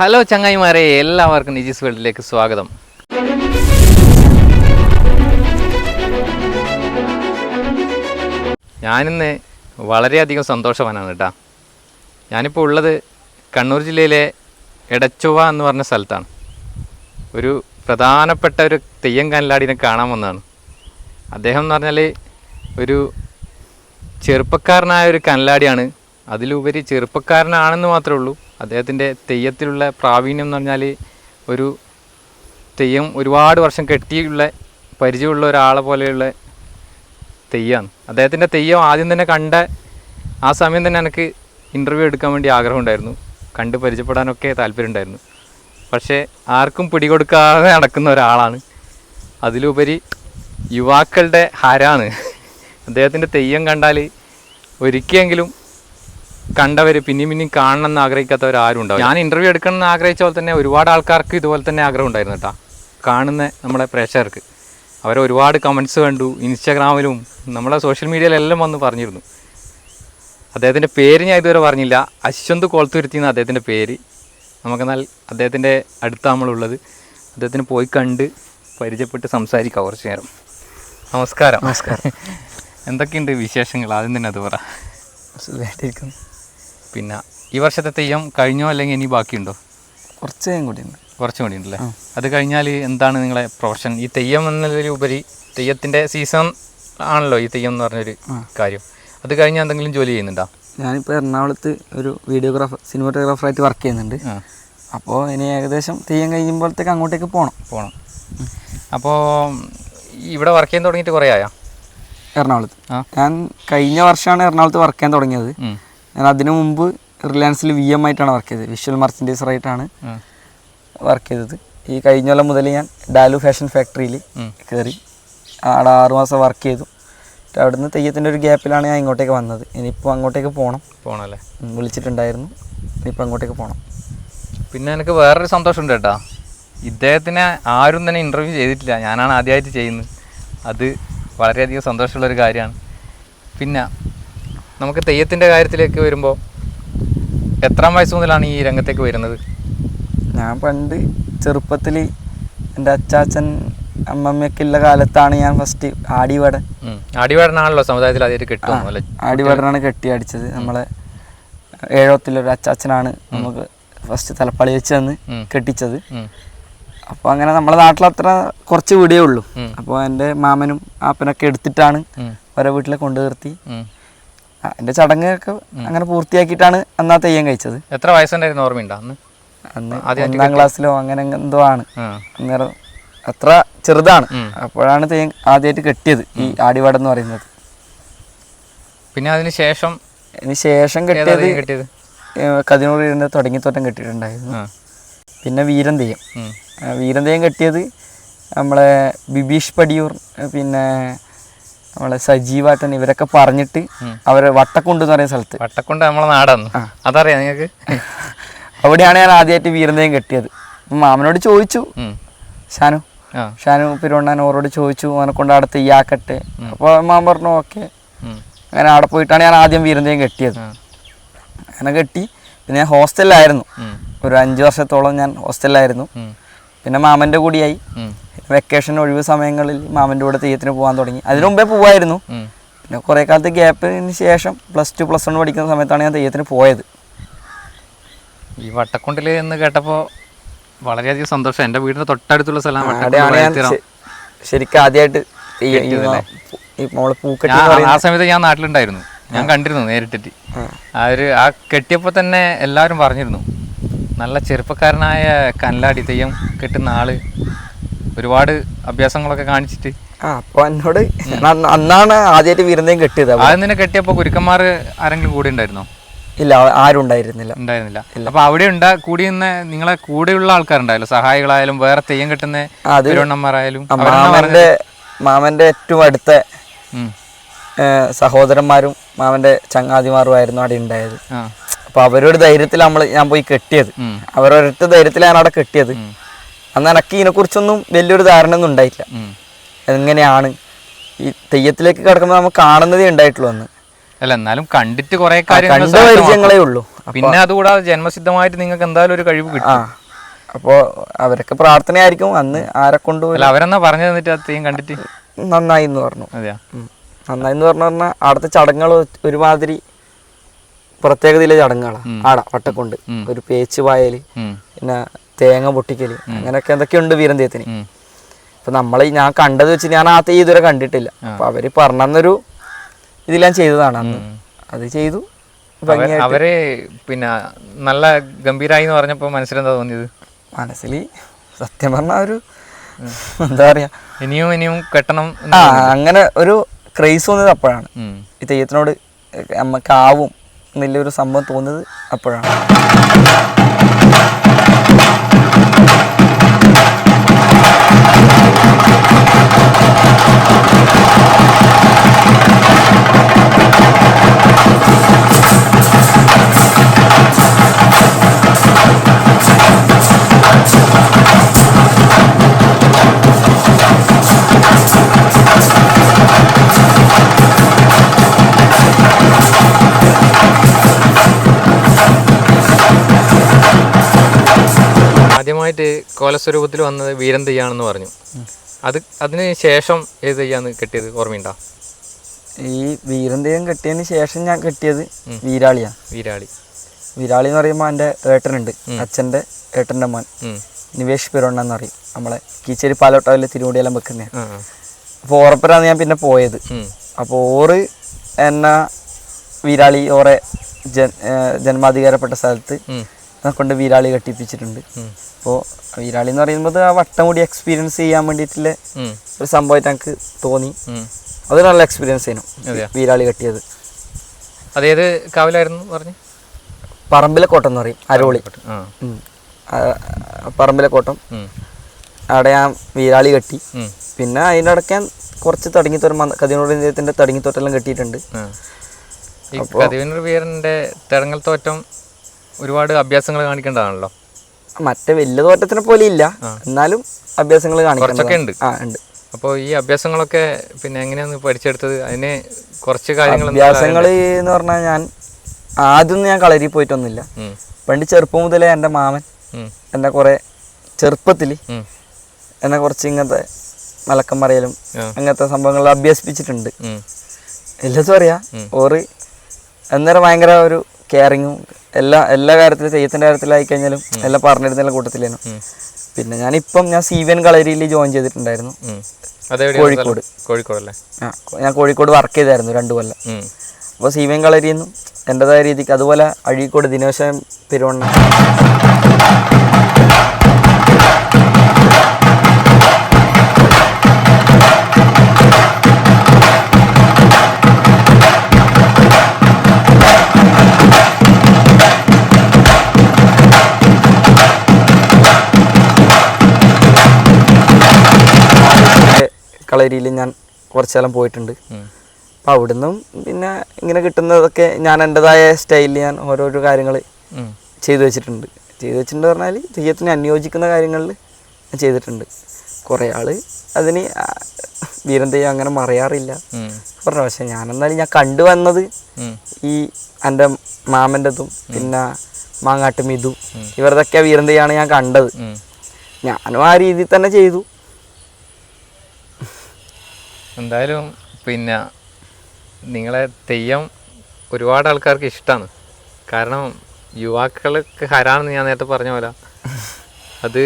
Hello ചങ്ങായിമാരെ എല്ലാവർക്കും നിജീസ് വേൾഡിലേക്ക് സ്വാഗതം. ഞാനിന്ന് വളരെയധികം സന്തോഷവാനാണ് കേട്ടോ ഞാനിപ്പോൾ ഉള്ളത് കണ്ണൂർ ജില്ലയിലെ എടച്ചുവ എന്ന് പറഞ്ഞ സ്ഥലത്താണ്. ഒരു പ്രധാനപ്പെട്ട ഒരു തെയ്യം കല്ലാടിനെ കാണാൻ വന്നതാണ്. അദ്ദേഹം എന്ന് പറഞ്ഞാൽ ഒരു ചെറുപ്പക്കാരനായ ഒരു കനലാടിയാണ്. അതിലുപരി ചെറുപ്പക്കാരനാണെന്ന് മാത്രമേ ഉള്ളൂ. അദ്ദേഹത്തിന്റെ തെയ്യത്തിലുള്ള പ്രാവീണ്യം എന്ന് പറഞ്ഞാൽ ഒരു തെയ്യം ഒരുപാട് വർഷം കെട്ടിയുള്ള പരിചയമുള്ള ഒരാളെ പോലെയുള്ള തെയ്യമാണ് അദ്ദേഹത്തിന്റെ തെയ്യം ആദ്യം തന്നെ കണ്ട ആ സമയം തന്നെ എനിക്ക് ഇന്റർവ്യൂ എടുക്കാൻ വേണ്ടി ആഗ്രഹം ഉണ്ടായിരുന്നു കണ്ട് പരിചയപ്പെടാനൊക്കെ താല്പര്യമുണ്ടായിരുന്നു. പക്ഷേ ആർക്കും പിടികൊടുക്കാതെ നടക്കുന്ന ഒരാളാണ്. അതിലുപരി യുവാക്കളുടെ ഹരാണ്. അദ്ദേഹത്തിന്റെ തെയ്യം കണ്ടാൽ ഒരിക്കലെങ്കിലും കണ്ടവർ പിന്നെയും പിന്നെയും കാണണം എന്ന് ആഗ്രഹിക്കാത്തവർ ആരും ഉണ്ടാവും ഞാൻ ഇന്റർവ്യൂ എടുക്കണം എന്ന് ആഗ്രഹിച്ച പോലെ തന്നെ ഒരുപാട് ആൾക്കാർക്ക് ഇതുപോലെ തന്നെ ആഗ്രഹം ഉണ്ടായിരുന്നു കേട്ടോ. കാണുന്ന നമ്മുടെ പ്രേക്ഷകർക്ക്. അവർ ഒരുപാട് കമൻസ് കണ്ടു ഇൻസ്റ്റാഗ്രാമിലും നമ്മളെ സോഷ്യൽ മീഡിയയിലെല്ലാം വന്ന് പറഞ്ഞിരുന്നു. അദ്ദേഹത്തിന്റെ പേര് ഞാൻ ഇതുവരെ പറഞ്ഞില്ല. അശ്വന്ത് കൊളത്തുരുത്തി എന്ന അദ്ദേഹത്തിന്റെ പേര്. നമുക്കെന്നാൽ അദ്ദേഹത്തിന്റെ അടുത്താണ് നമ്മളുള്ളത് അദ്ദേഹത്തിന് പോയി കണ്ട് പരിചയപ്പെട്ട് സംസാരിക്കാം കുറച്ച് നേരം. നമസ്കാരം. നമസ്കാരം. എന്തൊക്കെയുണ്ട് വിശേഷങ്ങൾ? ആദ്യം തന്നെ അത് പറ. സുഖമായിട്ടിരിക്കുന്നു. പിന്നെ ഈ വർഷത്തെ തെയ്യം കഴിഞ്ഞോ അല്ലെങ്കിൽ ഇനി ബാക്കിയുണ്ടോ? കുറച്ച് നേരം കൂടി ഉണ്ട് കുറച്ചും കൂടി ഉണ്ടല്ലേ അത് കഴിഞ്ഞാൽ എന്താണ് നിങ്ങളെ പ്രൊഫഷൻ? ഈ തെയ്യം എന്നതിലുപരി തെയ്യത്തിന്റെ സീസൺ ആണല്ലോ ഈ തെയ്യം എന്ന് പറഞ്ഞൊരു കാര്യം. അത് കഴിഞ്ഞാൽ എന്തെങ്കിലും ജോലി ചെയ്യുന്നുണ്ടോ? ഞാനിപ്പോൾ എറണാകുളത്ത് ഒരു വീഡിയോഗ്രാഫർ സിനിമാറ്റോഗ്രാഫറായിട്ട് വർക്ക് ചെയ്യുന്നുണ്ട്. അപ്പോൾ ഇനി ഏകദേശം തെയ്യം കഴിയുമ്പോഴത്തേക്ക് അങ്ങോട്ടേക്ക് പോകണം. പോകണം. അപ്പോൾ ഇവിടെ വർക്ക് ചെയ്യാൻ തുടങ്ങിയിട്ട് കുറേ ആയോ? എറണാകുളത്ത്. ഞാൻ കഴിഞ്ഞ വർഷമാണ് എറണാകുളത്ത് വർക്ക് ചെയ്യാൻ തുടങ്ങിയത്. ഞാൻ അതിനു മുമ്പ് റിലയൻസിൽ വി എം ആയിട്ടാണ് വർക്ക് ചെയ്തത്. വിഷ്വൽ മർച്ചൻഡൈസർ ആയിട്ടാണ് വർക്ക് ചെയ്തത്. ഈ കഴിഞ്ഞ കൊല്ലം മുതൽ ഞാൻ ഡാലു ഫാഷൻ ഫാക്ടറിയിൽ. കയറി അവിടെ ആറുമാസം വർക്ക് ചെയ്തു. അവിടുന്ന് തെയ്യത്തിന്റെ ഒരു ഗ്യാപ്പിലാണ് ഞാൻ ഇങ്ങോട്ടേക്ക് വന്നത്. ഇനിയിപ്പോൾ അങ്ങോട്ടേക്ക് പോകണം പോകണമല്ലേ അല്ലേ വിളിച്ചിട്ടുണ്ടായിരുന്നു. ഇനിയിപ്പോൾ അങ്ങോട്ടേക്ക് പോകണം പിന്നെ എനിക്ക് വേറൊരു സന്തോഷമുണ്ട് കേട്ടോ. ഇദ്ദേഹത്തിനെ ആരും തന്നെ ഇന്റർവ്യൂ ചെയ്തിട്ടില്ല. ഞാനാണ് ആദ്യമായിട്ട് ചെയ്യുന്നത്. അത് വളരെയധികം സന്തോഷമുള്ളൊരു കാര്യമാണ്. പിന്നെ നമുക്ക് തെയ്യത്തിന്റെ കാര്യത്തിലേക്ക് വരുമ്പോൾ എത്രാം വയസ്സ് മുതലാണ് ഈ രംഗത്തേക്ക് വരുന്നത്? ഞാൻ പണ്ട് ചെറുപ്പത്തിൽ എന്റെ അച്ചാച്ചൻ അമ്മമ്മയൊക്കെ ഉള്ള കാലത്താണ് ഞാൻ ഫസ്റ്റ് ആടിവാട. ആടിവാടനാണല്ലോ സമുദായത്തിൽ ആദ്യമായിട്ട് കിട്ടും അല്ലെ? ആടിവടനാണ് കെട്ടി അടിച്ചത്. നമ്മളെ ഏഴോത്തിലൊരു അച്ചാച്ചനാണ് നമുക്ക് ഫസ്റ്റ് തലപ്പാളി വെച്ച് തന്ന്. കെട്ടിച്ചത്. അപ്പൊ അപ്പോൾ അങ്ങനെ നമ്മളെ നാട്ടിൽ അത്ര കുറച്ച് വീടേ ഉള്ളൂ. അപ്പോൾ എന്റെ മാമനും ആപ്പനൊക്കെ എടുത്തിട്ടാണ് ഓരോ വീട്ടിലെ കൊണ്ടു നിർത്തി എന്റെ ചടങ്ങൊക്കെ അങ്ങനെ പൂർത്തിയാക്കിയിട്ടാണ് അന്നാ തെയ്യം കഴിച്ചത്. എത്ര വയസ്സുണ്ടായിരുന്നു ഓർമ്മയുണ്ടോ അന്ന്? അന്ന് ഒന്നാം ക്ലാസ്സിലോ അങ്ങനെ എന്തോ ആണ്. ആ. അന്നേരം അത്ര ചെറുതാണ്. അപ്പോഴാണ് തെയ്യം ആദ്യമായിട്ട് കെട്ടിയത് ഈ ആടിവാടം എന്ന് പറയുന്നത്. പിന്നെ അതിന് ശേഷം അതിന് ശേഷം കെട്ടിയത് കിട്ടിയത്? തുടങ്ങി തുടങ്ങിത്തോട്ടം കെട്ടിയിട്ടുണ്ടായിരുന്നു. പിന്നെ വീരൻ തെയ്യം. വീരം വീരൻ തെയ്യം കെട്ടിയത് നമ്മളെ ബിബീഷ് പടിയൂർ പിന്നെ നമ്മളെ സജീവായിട്ട് തന്നെ ഇവരൊക്കെ പറഞ്ഞിട്ട് അവരെ വട്ടക്കുണ്ട് എന്ന് പറയുന്ന സ്ഥലത്ത്. വട്ടക്കുണ്ട് നമ്മളെ നാടാണ് അതറിയാം നിങ്ങൾക്ക്? അവിടെയാണ് ഞാൻ ആദ്യമായിട്ട് വീരന്തയും കെട്ടിയത്. മാമനോട് ചോദിച്ചു. ഷാനു. ഷാനു പെരുവണ്ണാൻ ഓരോട് ചോദിച്ചു അവനെ കൊണ്ട് അവിടെ തെയ്യാക്കട്ടെ അപ്പോൾ മാമൻ പറഞ്ഞു ഓക്കെ. അങ്ങനെ അവിടെ പോയിട്ടാണ് ഞാൻ ആദ്യം വീരന്തയും കെട്ടിയത്. അങ്ങനെ കെട്ടി. പിന്നെ ഞാൻ ഹോസ്റ്റലിലായിരുന്നു. ഒരു അഞ്ച് വർഷത്തോളം ഞാൻ ഹോസ്റ്റലിലായിരുന്നു. പിന്നെ മാമന്റെ കൂടിയായി. വെക്കേഷൻ ഒഴിവ് സമയങ്ങളിൽ മാമന്റെ കൂടെ തെയ്യത്തിന് പോകാൻ തുടങ്ങി. അതിനു മുമ്പേ പോവായിരുന്നു. പിന്നെ കുറേ കാലത്ത് ഗ്യാപ്പിന് ശേഷം പ്ലസ് ടു പ്ലസ് വൺ പഠിക്കുന്ന സമയത്താണ് ഞാൻ തെയ്യത്തിന് പോയത്. ഈ വട്ടക്കുണ്ടിൽ എന്ന് കേട്ടപ്പോൾ വളരെയധികം സന്തോഷം. എന്റെ വീടിന്റെ തൊട്ടടുത്തുള്ള സ്ഥലമാണ് ശരിക്കും ആദ്യമായിട്ട് ആ സമയത്ത് ഞാൻ നാട്ടിലുണ്ടായിരുന്നു. ഞാൻ കണ്ടിരുന്നു നേരിട്ടിട്ട്. ആ. ആ ഒരു ആ കെട്ടിയപ്പോൾ തന്നെ എല്ലാവരും പറഞ്ഞിരുന്നു. നല്ല ചെറുപ്പക്കാരനായ കനലാടി തെയ്യം കെട്ടുന്ന ആൾ ഒരുപാട് അഭ്യാസങ്ങളൊക്കെ കാണിച്ചിട്ട്. ആ അപ്പോൾ എന്നോട് അന്നാണ് ആദ്യമായിട്ട് വീരന്തയും കെട്ടിയത്. ആദ്യം തന്നെ കെട്ടിയപ്പോൾ ഗുരുക്കന്മാർ ആരെങ്കിലും കൂടെ ഉണ്ടായിരുന്നോ? ഇല്ല ആരും ഉണ്ടായിരുന്നില്ല. ഉണ്ടായിരുന്നില്ല. അപ്പൊ അവിടെ ഉണ്ടാ കൂടി നിന്ന് നിങ്ങളെ കൂടെയുള്ള ആൾക്കാരുണ്ടായല്ലോ? സഹായികളായാലും വേറെ തെയ്യം കെട്ടുന്ന തിരുവണ്ണന്മാരായാലും മാമന്റെ മാമന്റെ ഏറ്റവും അടുത്ത സഹോദരന്മാരും മാമന്റെ ചങ്ങാതിമാരും ആയിരുന്നു അവിടെ ഉണ്ടായത്. അപ്പൊ അവരൊരു ധൈര്യത്തിൽ നമ്മൾ ഞാൻ പോയി കെട്ടിയത്. അവരൊരൊറ്റ ധൈര്യത്തിലാണ് അവിടെ കെട്ടിയത്. അന്ന് എനിക്ക് ഇതിനെക്കുറിച്ചൊന്നും വലിയൊരു ധാരണ ഒന്നും ഉണ്ടായിട്ടില്ല എങ്ങനെയാണ് ഈ തെയ്യത്തിലേക്ക് കിടക്കുമ്പോൾ നമ്മൾ കാണുന്നതേ ഉണ്ടായിട്ടുള്ളൂ അന്ന്. അല്ല എന്നാലും കണ്ടിട്ട് കുറെ കണ്ട. പരിചയങ്ങളേ ഉള്ളൂ. പിന്നെ അതുകൂടാതെ ജന്മസിദ്ധമായിട്ട് നിങ്ങൾക്ക് എന്തായാലും ഒരു കഴിവ് കിട്ടും. അപ്പോ അപ്പോൾ അവരൊക്കെ പ്രാർത്ഥനയായിരിക്കും. അന്ന് ആരെ കൊണ്ടുപോയി അവരെന്നാ പറഞ്ഞു തന്നിട്ട് കണ്ടിട്ട്? നന്നായി എന്ന് പറഞ്ഞു നന്നായി എന്ന് പറഞ്ഞു പറഞ്ഞാൽ അവിടുത്തെ ചടങ്ങുകൾ ഒരുമാതിരി പ്രത്യേകതയിലെ ചടങ്ങുകളാണ് ആടാ വട്ടക്കൊണ്ട്. ഒരു പേച്ച് പായൽ പിന്നെ തേങ്ങ പൊട്ടിക്കൽ അങ്ങനെയൊക്കെ എന്തൊക്കെയുണ്ട് വീരന്തയത്തിന്? അപ്പൊ ഇപ്പൊ നമ്മൾ ഞാൻ കണ്ടത് വെച്ച് ഞാൻ ആ തൈ ഇതുവരെ കണ്ടിട്ടില്ല. അപ്പൊ അവർ പറഞ്ഞൊരു ഇതെല്ലാം ചെയ്തതാണ് അന്ന്. അത് ചെയ്തു. അവ- അവർ പിന്നെ നല്ല ഗംഭീരായി എന്ന് പറഞ്ഞപ്പോ മനസ്സിലെന്താ തോന്നിയത്? മനസ്സിൽ സത്യം പറഞ്ഞ ഒരു എന്താ പറയാ? ഇനിയും ഇനിയും കെട്ടണം ആ അങ്ങനെ ഒരു ക്രൈസ് തോന്നിയത് അപ്പോഴാണ്. ഈ തെയ്യത്തിനോട് നമുക്ക് ആവും എന്നുള്ളൊരു സംഭവം തോന്നിയത് അപ്പോഴാണ്. ആദ്യമായിട്ട് കോലസ്വരൂപത്തിൽ വന്നത് വീരന്തയ്യാണെന്ന് പറഞ്ഞു. അത് അതിന് ശേഷം ഏത് ചെയ്യാന്ന് കെട്ടിയത് ഓർമ്മയുണ്ടോ? ഈ വീരന്തേയം കെട്ടിയതിന് ശേഷം ഞാൻ കെട്ടിയത് വീരാളിയാണ് വീരാളി. വീരാളി എന്ന് പറയുമ്പോൾ എന്റെ ഏട്ടനുണ്ട്. അച്ഛന്റെ ഏട്ടന്റെ മോൻ. നിവേഷ് പിറോണ്ണ എന്ന് പറയും. നമ്മളെ കീച്ചേരി പാലോട്ടാവിലെ തിരുമുടിയെല്ലാം വെക്കുന്ന. അപ്പോൾ ഓറപ്പരാണ് ഞാൻ പിന്നെ പോയത്. അപ്പോൾ ഓറ് എന്ന വീരാളി ഓറെ ജൻ ജന്മാധികാരപ്പെട്ട സ്ഥലത്ത് കൊണ്ട് വിരാളി കെട്ടിപ്പിച്ചിട്ടുണ്ട്. അപ്പോൾ വിരാളി എന്ന് പറയുമ്പോൾ ആ വട്ടം കൂടി എക്സ്പീരിയൻസ് ചെയ്യാൻ വേണ്ടിയിട്ടുള്ള ഒരു സംഭവമായിട്ട് എനിക്ക് തോന്നി. അത് നല്ല എക്സ്പീരിയൻസ് ആയിരുന്നു വീരാളി കെട്ടിയത്. അതേത് കാവിലായിരുന്നു പറഞ്ഞു? പറമ്പിലെ കോട്ടം എന്ന് പറയും അരോളി. പറമ്പിലെ കോട്ടം. അവിടെ ഞാൻ വീരാളി കെട്ടി. പിന്നെ അതിന്റെ ഇടയ്ക്ക് ഞാൻ കുറച്ച് തടങ്ങിത്തോരം കതിനോട് തടങ്ങിത്തോട്ടെല്ലാം കെട്ടിയിട്ടുണ്ട്. തോറ്റം ഒരുപാട് അഭ്യാസങ്ങൾ കാണിക്കേണ്ടതാണല്ലോ? മറ്റേ വലിയ തോട്ടത്തിനെ പോലെ ഇല്ല. എന്നാലും അഭ്യാസങ്ങൾ കാണിക്കണം ഉണ്ട്. ആ ഉണ്ട്. അപ്പോൾ ഈ അഭ്യാസങ്ങളൊക്കെ പിന്നെ എങ്ങനെയാണ് പഠിച്ചെടുത്തത്? അതിന് കുറച്ച് കാര്യങ്ങൾ അഭ്യാസങ്ങൾ എന്ന് പറഞ്ഞാൽ ഞാൻ ആദ്യം ഞാൻ കളരി പോയിട്ടൊന്നുമില്ല. പണ്ട് ചെറുപ്പം മുതലേ എന്റെ മാമൻ. എന്നെ കുറേ ചെറുപ്പത്തിൽ എന്നെ കുറച്ച് ഇങ്ങനത്തെ മലക്കം പറയലും അങ്ങനത്തെ സംഭവങ്ങൾ അഭ്യസിപ്പിച്ചിട്ടുണ്ട്. എല്ലാത്തും അറിയാം ഓറ് അന്നേരം ഭയങ്കര ഒരു കെയറിങ്ങും എല്ലാ എല്ലാ കാര്യത്തിലും തെയ്യത്തിന്റെ കാര്യത്തിലായി കഴിഞ്ഞാലും എല്ലാം പറഞ്ഞിരുന്ന കൂട്ടത്തിലായിരുന്നു. പിന്നെ ഞാനിപ്പം ഞാൻ സി വി എൻ കളരിയിൽ ജോയിൻ ചെയ്തിട്ടുണ്ടായിരുന്നു. കോഴിക്കോട്. അതെവിടെയാണ് സ്ഥലം? കോഴിക്കോട്. അല്ലേ ആ ഞാൻ കോഴിക്കോട് വർക്ക് ചെയ്തായിരുന്നു രണ്ടു കൊല്ലം. അപ്പോൾ സി വി എൻ കളരിയിൽ നിന്നും എന്റെതായ രീതിക്ക് അതുപോലെ അഴീക്കോട് ദിനേശൻ പെരുവണ്ണ. കളരിയിൽ ഞാൻ കുറച്ചു കാലം പോയിട്ടുണ്ട്. ഉം. അപ്പോൾ അവിടുന്നും പിന്നെ ഇങ്ങനെ കിട്ടുന്നതൊക്കെ ഞാൻ എന്റെതായ സ്റ്റൈലിൽ ഞാൻ ഓരോരോ കാര്യങ്ങൾ. ചെയ്തു വെച്ചിട്ടുണ്ട്. ചെയ്തു വെച്ചിട്ടുണ്ട് പറഞ്ഞാൽ തെയ്യത്തിന് അനുയോജിക്കുന്ന കാര്യങ്ങളിൽ ഞാൻ ചെയ്തിട്ടുണ്ട്. കുറേ ആൾ അതിന് വീരം തെയ്യം അങ്ങനെ മറയാറില്ല. പറഞ്ഞു പക്ഷെ ഞാൻ എന്നാലും ഞാൻ കണ്ടുവന്നത് വന്നത് ഈ എന്റെ മാമന്റെതും പിന്നെ മാങ്ങാട്ട് മിതു ഇവരുടെയൊക്കെ വീരം തെയ്യമാണ് ഞാൻ കണ്ടത്. ഞാനും ആ രീതിയിൽ തന്നെ ചെയ്തു. എന്തായാലും പിന്നെ നിങ്ങളെ തെയ്യം ഒരുപാട് ആൾക്കാർക്ക് ഇഷ്ടമാണ് കാരണം യുവാക്കൾക്ക് ഹരാണെന്ന് ഞാൻ നേരത്തെ പറഞ്ഞ പോലെ. അത്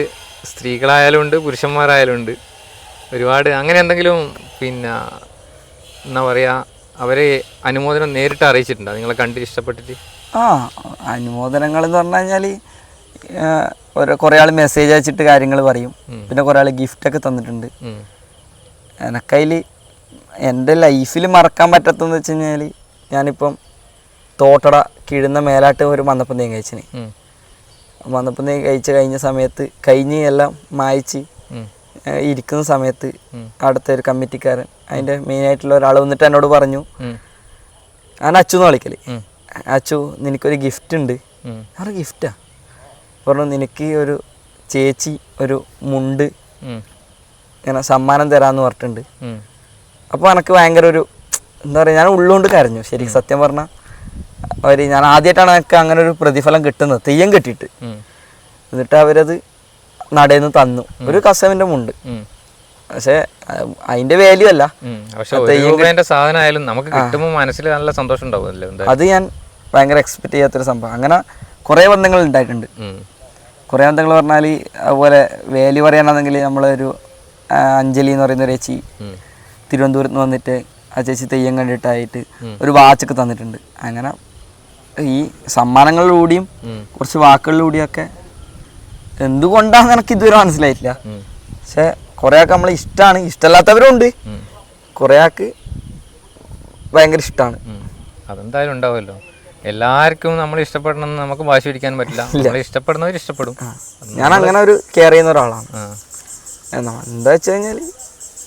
സ്ത്രീകളായാലും ഉണ്ട് പുരുഷന്മാരായാലും ഉണ്ട് ഒരുപാട് അങ്ങനെ എന്തെങ്കിലും പിന്നെ എന്താ പറയുക അവരെ അനുമോദനം നേരിട്ട് അറിയിച്ചിട്ടുണ്ടോ? നിങ്ങളെ കണ്ടിട്ട് ഇഷ്ടപ്പെട്ടിട്ട്? ആ അനുമോദനങ്ങൾ എന്ന് പറഞ്ഞു കഴിഞ്ഞാൽ ഓരോ കുറേ ആൾ മെസ്സേജ് അയച്ചിട്ട് കാര്യങ്ങൾ പറയും. പിന്നെ കുറേ ആൾ ഗിഫ്റ്റൊക്കെ തന്നിട്ടുണ്ട്. എനക്കതിൽ എന്റെ ലൈഫിൽ മറക്കാൻ പറ്റാത്തതെന്ന് വെച്ച് കഴിഞ്ഞാൽ ഞാനിപ്പം തോട്ടട കിഴുന്ന മേലാട്ട് ഒരു മന്നപ്പം തേങ്ങ കഴിച്ചിന്. മന്ദപ്പം തേങ്ങ കഴിച്ച് കഴിഞ്ഞ സമയത്ത് കഴിഞ്ഞ് എല്ലാം മായച്ച് ഇരിക്കുന്ന സമയത്ത് അടുത്ത ഒരു കമ്മിറ്റിക്കാരൻ അതിന്റെ മെയിനായിട്ടുള്ള ഒരാൾ വന്നിട്ട് എന്നോട് പറഞ്ഞു. ഞാൻ അച്ചു എന്ന് വിളിക്കൽ. അച്ചു നിനക്കൊരു ഗിഫ്റ്റ് ഉണ്ട്. ഞാൻ ഗിഫ്റ്റാ? പറഞ്ഞു നിനക്ക് ഒരു ചേച്ചി ഒരു മുണ്ട്. ഇങ്ങനെ സമ്മാനം തരാമെന്ന് പറഞ്ഞിട്ടുണ്ട്. അപ്പോൾ എനിക്ക് ഭയങ്കര ഒരു എന്താ പറയുക ഞാൻ ഉള്ളുകൊണ്ട് കരഞ്ഞു. ശരി സത്യം പറഞ്ഞാൽ അവർ ഞാൻ ആദ്യമായിട്ടാണ് എനിക്ക് അങ്ങനെ ഒരു പ്രതിഫലം കിട്ടുന്നത്. തെയ്യം കെട്ടിയിട്ട് എന്നിട്ട് അവരത് നടയിൽ തന്നു. ഒരു കസവിന്റെ മുണ്ട്. പക്ഷേ അതിന്റെ വാല്യൂ അല്ല. ഉം. പക്ഷെ ഒരു രൂപേന്റെ സാധനം ആയാലും നമുക്ക് കിട്ടുമ്പോൾ മനസ്സിൽ നല്ല സന്തോഷം എന്താ അത് ഞാൻ ഭയങ്കര എക്സ്പെക്ട് ചെയ്യാത്തൊരു സംഭവം. അങ്ങനെ കുറേ ബന്ധങ്ങൾ ഉണ്ടായിട്ടുണ്ട്. കുറേ ബന്ധങ്ങൾ പറഞ്ഞാൽ അതുപോലെ വാല്യൂ പറയാനാണെങ്കിൽ നമ്മളൊരു അഞ്ജലി എന്ന് പറയുന്ന ഒരു ചേച്ചി. തിരുവനന്തപുരത്ത് നിന്ന് വന്നിട്ട് ആ ചേച്ചി തെയ്യം കണ്ടിട്ടായിട്ട് ഒരു വാച്ചൊക്കെ തന്നിട്ടുണ്ട്. അങ്ങനെ ഈ സമ്മാനങ്ങളിലൂടെയും കുറച്ച് വാക്കുകളിലൂടെയൊക്കെ എന്തുകൊണ്ടാന്ന് എനിക്ക് ഇതുവരെ മനസ്സിലായിട്ടില്ല. പക്ഷെ കുറേ ആൾക്ക് നമ്മളെ ഇഷ്ടമാണ് ഇഷ്ടമല്ലാത്തവരും ഉണ്ട്. കുറേ ആൾക്ക് ഭയങ്കര ഇഷ്ടമാണ് അതെന്തായാലും ഉണ്ടാവുമല്ലോ. എല്ലാവർക്കും നമ്മൾ ഇഷ്ടപ്പെടണം നമുക്ക് വാശി പിടിക്കാൻ പറ്റില്ല. നമ്മൾ ഇഷ്ടപ്പെടുന്നവർ ഇഷ്ടപ്പെടും. ഞാൻ അങ്ങനെ ഒരു കെയർ ചെയ്യുന്ന ഒരാളാണ്. എന്താ വെച്ച് കഴിഞ്ഞാൽ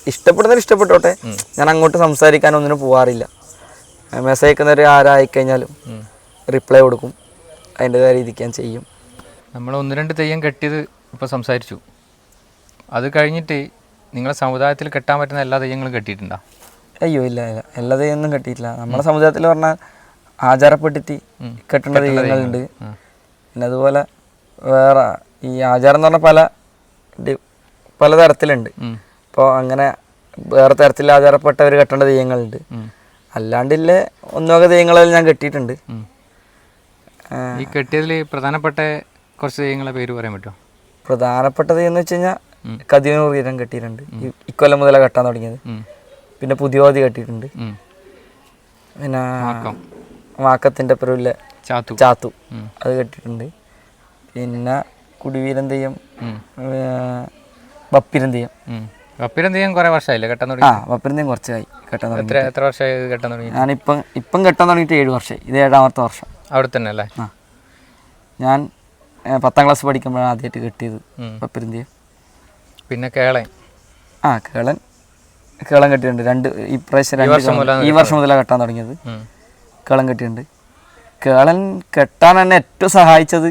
ഇഷ്ടപ്പെടുന്നവർ ഇഷ്ടപ്പെട്ടോട്ടെ. ഞാൻ അങ്ങോട്ട് സംസാരിക്കാൻ ഒന്നിനും പോവാറില്ല. മെസ്സേജ് അയക്കുന്നവർ ആരായിക്കഴിഞ്ഞാലും കഴിഞ്ഞാലും റിപ്ലൈ കൊടുക്കും. അതിന്റെതായ രീതിക്ക് ഞാൻ ചെയ്യും. നമ്മൾ ഒന്ന് രണ്ട് തെയ്യം കെട്ടിയത് ഇപ്പോൾ സംസാരിച്ചു. അത് കഴിഞ്ഞിട്ട് നിങ്ങളെ സമുദായത്തിൽ കെട്ടാൻ പറ്റുന്ന എല്ലാ തെയ്യങ്ങളും കെട്ടിയിട്ടുണ്ടോ? അയ്യോ ഇല്ല ഇല്ല. എല്ലാ തെയ്യൊന്നും കെട്ടിയിട്ടില്ല. നമ്മുടെ സമുദായത്തിൽ പറഞ്ഞാൽ ആചാരപ്പെട്ടിട്ട് കെട്ടേണ്ട തെയ്യങ്ങളുണ്ട്. പിന്നെ അതുപോലെ വേറെ ഈ ആചാരം എന്ന് പറഞ്ഞാൽ പല ഡി- ഇപ്പോൾ അങ്ങനെ വേറെ തരത്തിൽ ആചാരപ്പെട്ടവർ കെട്ടേണ്ട തെയ്യങ്ങളുണ്ട്. അല്ലാണ്ടില്ല ഒന്നൊക്കെ തെയ്യങ്ങളെല്ലാം ഞാൻ കെട്ടിയിട്ടുണ്ട്. ഈ കെട്ടിയതിൽ പ്രധാനപ്പെട്ട കുറച്ച് തെയ്യങ്ങളെ പേര് പറയാൻ പറ്റുമോ? പ്രധാനപ്പെട്ടത് എന്ന് വെച്ച് കഴിഞ്ഞാൽ കതിനൂർ വീരം കെട്ടിയിട്ടുണ്ട്. ഈ ഇക്കൊല്ലം മുതലാണ് കെട്ടാൻ തുടങ്ങിയത്. പിന്നെ പുതിയോതി കെട്ടിയിട്ടുണ്ട്. പിന്നെ വാക്കത്തിന്റെ മാക്കത്തിന്റെ പെരുവിലെ ചാത്തു. ചാത്തു. അത് കെട്ടിയിട്ടുണ്ട്. പിന്നെ കുടിവീരൻ തെയ്യം ബപ്പിരം ബപ്പിരൻ തെയ്യം കപ്പിരം കുറേ വർഷമായില്ലേ കെട്ടാൻ തുടങ്ങി ആ തെയ്യം കുറച്ചായി കെട്ടാൻ തുടങ്ങി എത്ര വർഷമായി കെട്ടാൻ തുടങ്ങി ഞാനിപ്പം ഇപ്പം കെട്ടാൻ തുടങ്ങിയിട്ട് ഏഴ് വർഷമായി. ഇത് ഏഴാമത്തെ വർഷം. അവിടെ തന്നെ അല്ലേ? ആ. ഞാൻ പത്താം ക്ലാസ് പഠിക്കുമ്പോഴാണ് ആദ്യമായിട്ട് കെട്ടിയത് ഉം. പിന്നെ കേളൻ? ആ കേളൻ കേളം കെട്ടിയിട്ടുണ്ട്. രണ്ട് ഈ പ്രാവശ്യം രണ്ട് ഈ വർഷം മുതലാണ് കെട്ടാൻ തുടങ്ങിയത്. കേളൻ കേളം കെട്ടിയിട്ടുണ്ട്. കേളൻ കെട്ടാൻ എന്നെ ഏറ്റവും സഹായിച്ചത്.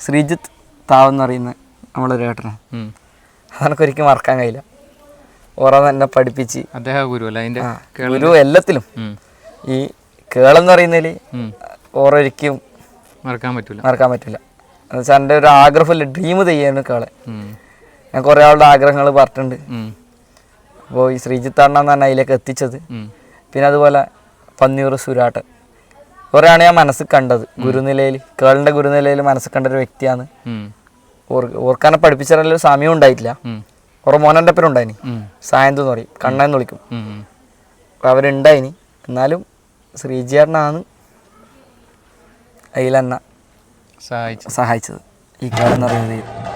ശ്രീജിത്ത് താവെന്ന് പറയുന്ന നമ്മളൊരു ഏട്ടനാണ്. ഒരിക്കലും മറക്കാൻ കഴിയില്ല. ഓരോന്ന് എന്നെ പഠിപ്പിച്ച്. അദ്ദേഹം ഗുരു അല്ല? എല്ലാത്തിലും. ഈ കേളം എന്ന് പറയുന്നതിൽ ഉം. ഓരോരിക്കും മറക്കാൻ പറ്റൂല. മറക്കാൻ പറ്റില്ല. എന്ന് വെച്ചാൽ എന്റെ ഒരു ആഗ്രഹമില്ല ഡ്രീം ചെയ്യാണ് കേളെ. ഞാൻ കുറേ ആളുടെ ആഗ്രഹങ്ങൾ പറഞ്ഞിട്ടുണ്ട്. അപ്പോൾ ഈ ശ്രീജിത്ത് അണ്ണ എന്നാണ് അതിലേക്ക് എത്തിച്ചത്. പിന്നെ അതുപോലെ പന്നിയൂർ സുരാട്ട്. കുറെയാണ് ഞാൻ മനസ്സിൽ കണ്ടത്. ഗുരുനിലയിൽ കേളിന്റെ ഗുരുനിലയിൽ മനസ്സിൽ കണ്ട ഒരു വ്യക്തിയാണ്. ഓർക്കാനെ പഠിപ്പിച്ചാലും സമയം ഉണ്ടായിട്ടില്ല. ഓറെ മോനന്റെ പേരും ഉണ്ടായിനി. സായന്ത് എന്ന് പറയും. കണ്ണെന്ന് വിളിക്കും. അവരുണ്ടായിനി. എന്നാലും ശ്രീജിയേട്ടനാണ് അതിലെന്നെ സഹായിച്ചു സഹായിച്ചത്. ഈ കാലം എന്ന് പറയുന്നത്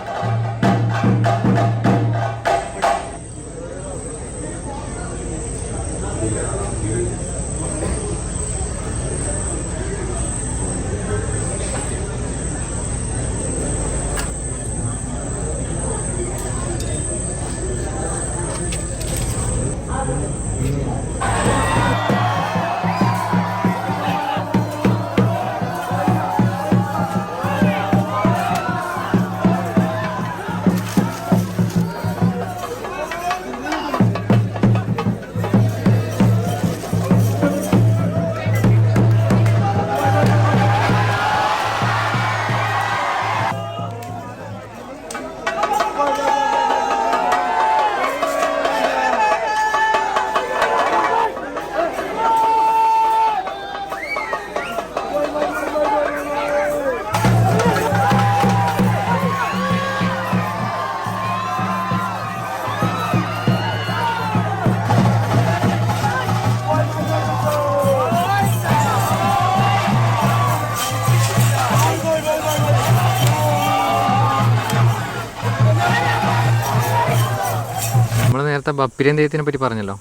ബപ്പിരൻ തെയ്യത്തിനെ പറ്റി പറഞ്ഞല്ലോ.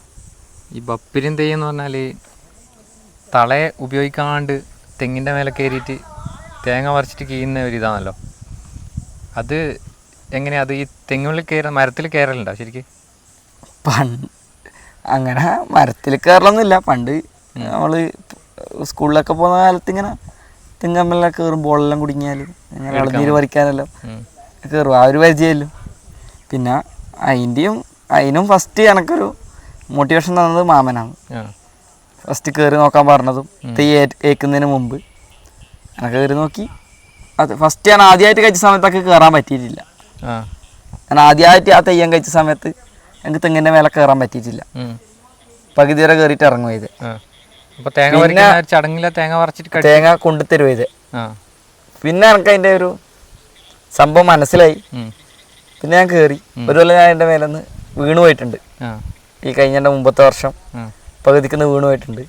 ഈ ബപ്പിരൻ തെയ്യം എന്ന് പറഞ്ഞാൽ തളയെ ഉപയോഗിക്കാണ്ട് തെങ്ങിന്റെ മേലെ കയറിയിട്ട് തേങ്ങ പറിച്ചിട്ട് കീയുന്ന ഒരു ഇതാണല്ലോ അത് എങ്ങനെയാ? അത് ഈ തെങ്ങുള്ളിൽ കയറ മരത്തിൽ കയറലുണ്ടോ ശരിക്കും? പണ്ട് അങ്ങനെ മരത്തിൽ കയറലൊന്നുമില്ല പണ്ട് നമ്മൾ സ്കൂളിലൊക്കെ പോകുന്ന കാലത്ത് ഇങ്ങനെ തെങ്ങമ്മലെല്ലാം കയറും ബോളെല്ലാം കുടുങ്ങിയാൽ ഇങ്ങനെ ഇളനീര് പറിക്കാനെല്ലാം. ഉം. കയറും ആ ഒരു പരിചയമല്ലോ. പിന്നെ അതിന്റെയും അതിനും ഫസ്റ്റ് എനക്കൊരു മോട്ടിവേഷൻ തന്നത് മാമനാണ്. ഫസ്റ്റ് കയറി നോക്കാൻ പറഞ്ഞതും തീ ഏക്കുന്നതിന് മുമ്പ്. അങ്ങനെ കയറി നോക്കി. അത് ഫസ്റ്റ് ഞാൻ ആദ്യമായിട്ട് കഴിച്ച സമയത്തൊക്കെ കയറാൻ പറ്റിയിട്ടില്ല. ഞാൻ ആദ്യമായിട്ട് ആ തെയ്യം കഴിച്ച സമയത്ത് എനിക്ക് തെങ്ങിന്റെ മേലെ കയറാൻ പറ്റിയിട്ടില്ല. പകുതി വരെ കയറിയിട്ട് ഇറങ്ങും ഇത്. തേങ്ങ ചടങ്ങില തേങ്ങ പറിച്ചിട്ട് തേങ്ങ കൊണ്ടുതരും ഇത്. പിന്നെ എനിക്ക് അതിന്റെ ഒരു സംഭവം മനസ്സിലായി. പിന്നെ ഞാൻ കയറി ഒരു കൊല്ലം ഞാൻ എന്റെ മേലെ നിന്ന് വീണ് പോയിട്ടുണ്ട്. ഈ കഴിഞ്ഞ മുമ്പത്തെ വർഷം പകുതിക്ക് വീണ് പോയിട്ടുണ്ട്.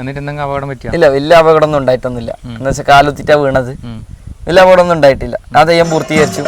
എന്നിട്ട് എന്തെങ്കിലും അപകടം പറ്റിയ? ഇല്ല വലിയ അപകടമൊന്നും ഉണ്ടായിട്ടൊന്നുമില്ല. എന്ന് വെച്ചാൽ കാലുത്തിട്ടാ വീണത്. വലിയ അപകടമൊന്നും ഉണ്ടായിട്ടില്ല. ആ തെയ്യം പൂർത്തീകരിച്ചു.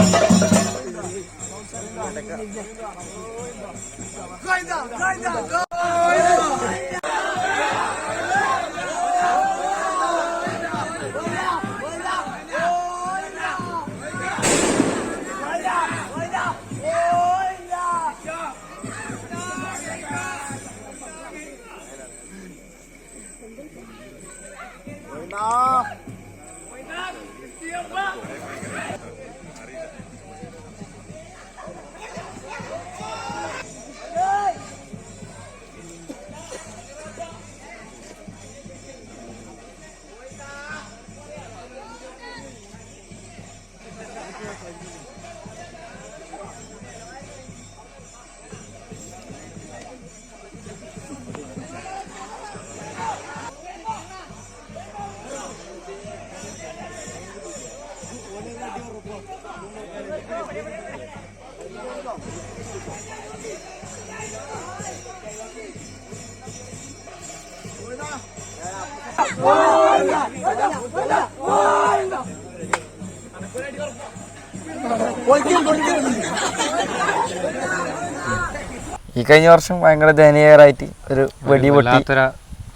ഈ കഴിഞ്ഞ വർഷം ഭയങ്കര ദയനീയറായിട്ട് ഒരു വെടി പൊട്ടി.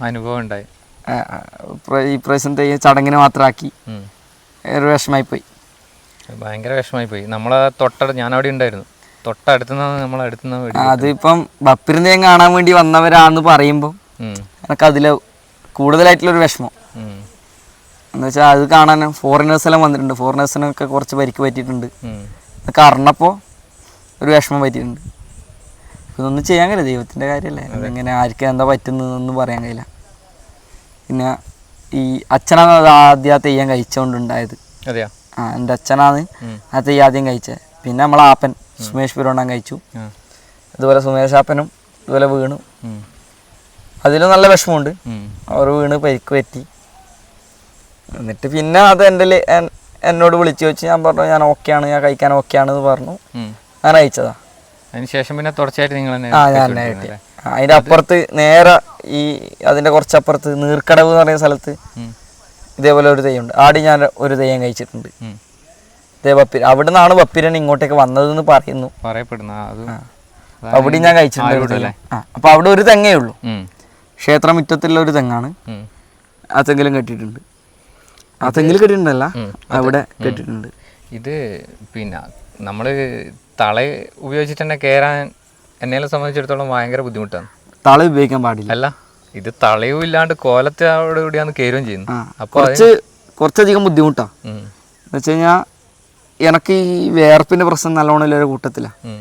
അനുഭവം ഉണ്ടായി. ഈ പ്രാവശ്യം തെയ്യം ചടങ്ങിന് മാത്രമാക്കി ഒരു വിഷമായി പോയി ഭയങ്കര വിഷമായി പോയി നമ്മളെ തൊട്ടട ഞാൻ അവിടെ ഉണ്ടായിരുന്നു. തൊട്ടടുത്തുനിന്ന് നമ്മളെ അടുത്തുനിന്ന് അതിപ്പം ബപ്പിരും തെയ്യം കാണാൻ വേണ്ടി വന്നവരാണെന്ന് പറയുമ്പോൾ. എനിക്ക് അതിൽ കൂടുതലായിട്ടുള്ളൊരു വിഷമം. എന്ന് വെച്ചാൽ അത് കാണാൻ ഫോറിനേഴ്സ് എല്ലാം വന്നിട്ടുണ്ട്. ഫോറിനേഴ്സിനൊക്കെ കുറച്ച് പരിക്ക് പറ്റിയിട്ടുണ്ട്. എന്നൊക്കെ അതൊക്കെ അറിഞ്ഞപ്പോൾ ഒരു വിഷമം പറ്റിയിട്ടുണ്ട്. ഇതൊന്നും ചെയ്യാൻ കഴിയില്ല. ദൈവത്തിന്റെ കാര്യമല്ലേ? ഇങ്ങനെ ആർക്കും എന്താ പറ്റുന്നതെന്നൊന്നും പറയാൻ കഴിയില്ല. പിന്നെ ഈ അച്ഛനാണ് അത് ആദ്യം ആ തെയ്യം കഴിച്ചുകൊണ്ടുണ്ടായത് ആ എന്റെ അച്ഛനാണ് ആ തെയ്യം ആദ്യം കഴിച്ചത് പിന്നെ നമ്മളെ ആപ്പൻ സുമേഷ് പുരോണ്ണൻ കഴിച്ചു. അതുപോലെ സുമേഷ് ആപ്പനും ഇതുപോലെ വീണു. അതിലും നല്ല വിഷമമുണ്ട്. അവർ വീണ് പരിക്ക് പറ്റി. എന്നിട്ട് പിന്നെ അത് എന്റെ എന്നോട് വിളിച്ചു വെച്ച് ഞാൻ പറഞ്ഞു ഞാൻ ഓക്കെയാണ് ഞാൻ കഴിക്കാൻ ഓക്കെയാണെന്ന് പറഞ്ഞു. ഞാൻ അയച്ചതാ അതിന് ശേഷം പിന്നെ തുടർച്ചയായിട്ട് നിങ്ങൾ ആ ഞാൻ തന്നെ കിട്ടി അതിന്റെ അപ്പുറത്ത് നേരെ ഈ അതിന്റെ കുറച്ചപ്പുറത്ത് നീർക്കടവ് എന്ന് പറയുന്ന സ്ഥലത്ത്. ഇതേപോലെ ഒരു തെയ്യമുണ്ട് ആടി ഞാൻ ഒരു തെയ്യം കഴിച്ചിട്ടുണ്ട്. ഇതേ ബപ്പിര അവിടെ നിന്നാണ് ബപ്പിരൻ ഇങ്ങോട്ടേക്ക് വന്നതെന്ന് പറയുന്നു. പറയപ്പെടുന്ന അവിടെ ഞാൻ കഴിച്ചിട്ടുണ്ട് അപ്പോൾ അവിടെ ഒരു തെങ്ങേ ഉള്ളൂ. ക്ഷേത്രമുറ്റത്തുള്ള ക്ഷേത്ര മുറ്റത്തുള്ള ഒരു തെങ്ങാണ്. ആ തെങ്ങിലും കെട്ടിയിട്ടുണ്ട്. ആ തെങ്ങിൽ കെട്ടിയിട്ടുണ്ടല്ല? അവിടെ കെട്ടിയിട്ടുണ്ട്. ഇത് പിന്നെ നമ്മൾ തള ഉപയോഗിച്ചിട്ട് തന്നെ കയറാൻ എന്നെ സംബന്ധിച്ചിടത്തോളം ഭയങ്കര ബുദ്ധിമുട്ടാണ്. തള ഉപയോഗിക്കാൻ പാടില്ല. അല്ല ഇത് തളയും ഇല്ലാണ്ട് കൂടി കൂടിയാണ് കയറുകയും ചെയ്യുന്നത്. അപ്പോൾ കുറച്ച് കുറച്ചധികം ബുദ്ധിമുട്ടാണ് എന്ന് വെച്ച് കഴിഞ്ഞാൽ എനിക്ക് ഈ വേർപ്പിന്റെ പ്രശ്നം നല്ലോണം ഉള്ള ഒരു കൂട്ടത്തിലാണ്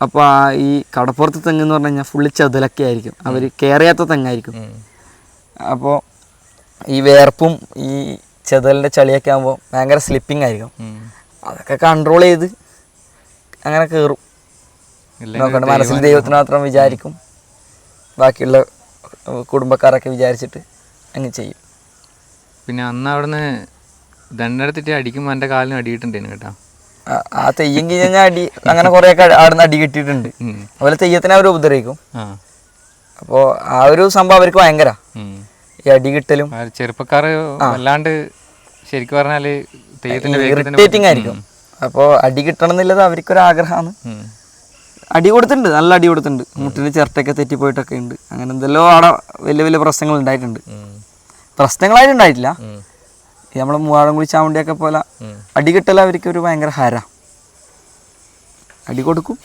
അപ്പോൾ ആ ഈ കടപ്പുറത്ത് തെങ്ങ് എന്ന് പറഞ്ഞു കഴിഞ്ഞാൽ ഫുള്ള് ചതുലൊക്കെ ആയിരിക്കും. അവർ കയറിയാത്ത തെങ്ങായിരിക്കും. അപ്പോൾ ഈ വേർപ്പും ഈ ചെതലിന്റെ ചളിയൊക്കെ ആകുമ്പോൾ ഭയങ്കര സ്ലിപ്പിംഗ് ആയിരിക്കും. അതൊക്കെ കൺട്രോൾ ചെയ്ത് അങ്ങനെ കയറും നോക്കണ്ട മനസ്സിൽ ദൈവത്തിന് മാത്രം വിചാരിക്കും. ബാക്കിയുള്ള കുടുംബക്കാരൊക്കെ വിചാരിച്ചിട്ട് അങ്ങ് ചെയ്യും. പിന്നെ അന്ന് അവിടുന്ന് ദണ്ടെടുത്തിട്ട് അടിക്കുമ്പോൾ എന്റെ കാലിന് അടിയിട്ടുണ്ടായിരുന്നു കേട്ടോ. ആ- ആ തെയ്യം കഴിഞ്ഞാൽ അടി അങ്ങനെ കുറേയൊക്കെ അവിടെ അടി കിട്ടിയിട്ടുണ്ട്. അതുപോലെ തെയ്യത്തിനെ അവർ ഉപദ്രവിക്കും. അപ്പോൾ ആ ഒരു സംഭവം അവർക്ക് ഭയങ്കര. ഈ അടി കിട്ടലും. ചെറുപ്പക്കാർ വല്ലാണ്ട് ശരിക്കും പറഞ്ഞാൽ തെയ്യത്തിന്റെ ഇറിറ്റേറ്റിംഗ് ആയിരിക്കും. അപ്പോൾ അടി കിട്ടണം എന്നുള്ളത് അവർക്കൊരാഗ്രഹമാണ്. അടി കൊടുത്തിട്ടുണ്ട് നല്ല അടി കൊടുത്തിട്ടുണ്ട്. മുട്ടിന് ചിരട്ടയൊക്കെ തെറ്റിപ്പോയിട്ടൊക്കെ ഉണ്ട്. അങ്ങനെ എന്തെല്ലോ അവിടെ വലിയ വലിയ പ്രശ്നങ്ങൾ ഉണ്ടായിട്ടുണ്ട്. പ്രശ്നങ്ങളായിട്ടുണ്ടായിട്ടില്ല പ്രശ്നങ്ങളായിട്ട് ഉണ്ടായിട്ടില്ല. നമ്മളെ മൂവാഴംകുടി ചാവണ്ടിയൊക്കെ പോലെ അടി കിട്ടല അവർക്ക് ഒരു ഭയങ്കര ഹര. അടി കൊടുക്കും.